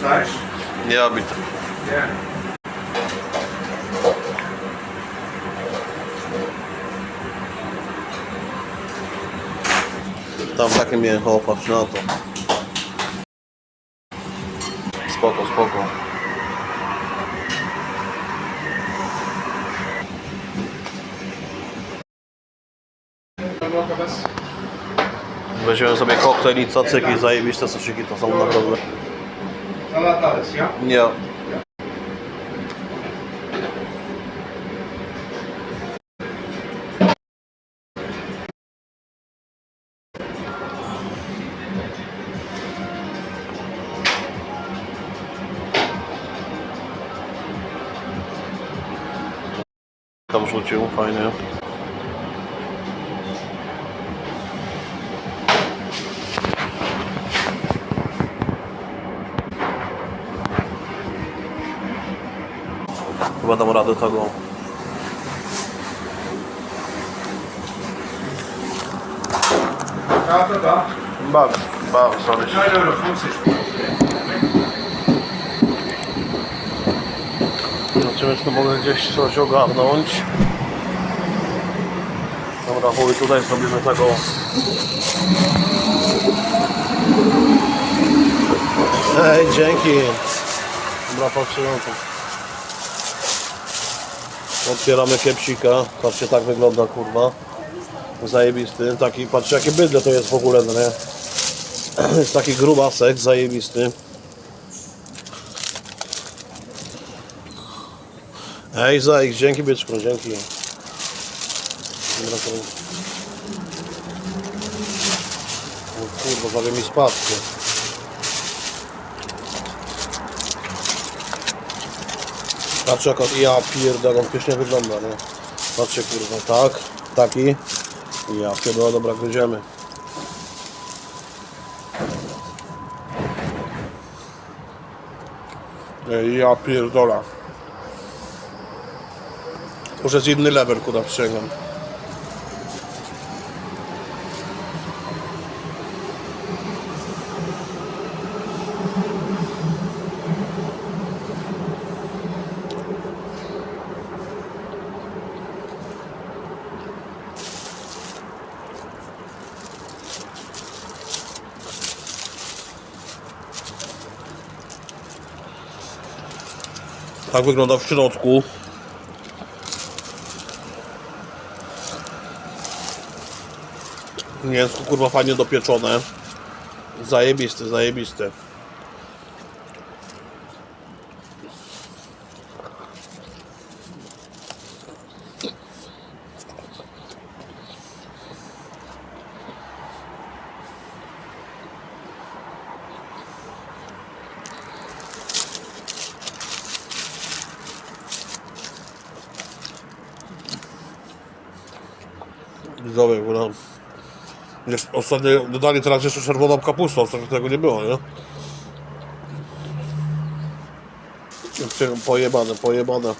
Fleisch? Ja, bitte. Ja. Tam taky mi je chlapa na to. Spoko, spoko. Gracias. Weźmiemy sobie koktajl i cacyki, zajebiste soczyki to są naprawdę. Salat alles, ja? Nie. Tam rzucił, fajnie. Chyba dam radę tego. Sorry. 9,50 Euro. Zobaczymy, czy to mogę gdzieś coś ogarnąć. Dobra, chuj, tutaj zrobimy tego. Ej, dzięki. Dobra, patrzcie na to. Otwieramy kiepsika. Patrzcie, tak wygląda, kurwa. Zajebisty. Taki, patrzcie, jakie bydle to jest w ogóle, no nie? Jest taki grubasek, zajebisty. Ej, Zajk, dzięki byczku, dzięki. O kurwa, prawie mi spadł. Ty. Patrzcie jak on, ja pierdolę, on pysznie wygląda, nie? Patrzcie kurwa, tak, taki. Ja pierdolę, dobra, gryziemy. Ja pierdolę. To już jest inny level, kuda przysięgam. Tak wygląda w środku. Mięsko kurwa fajnie dopieczone. Zajebiste, zajebiste. Widzowie, kurwa. Wiesz, ostatnio dodali teraz jeszcze czerwoną kapustę, ostatnio tego nie było, nie? Pojebane, pojebane.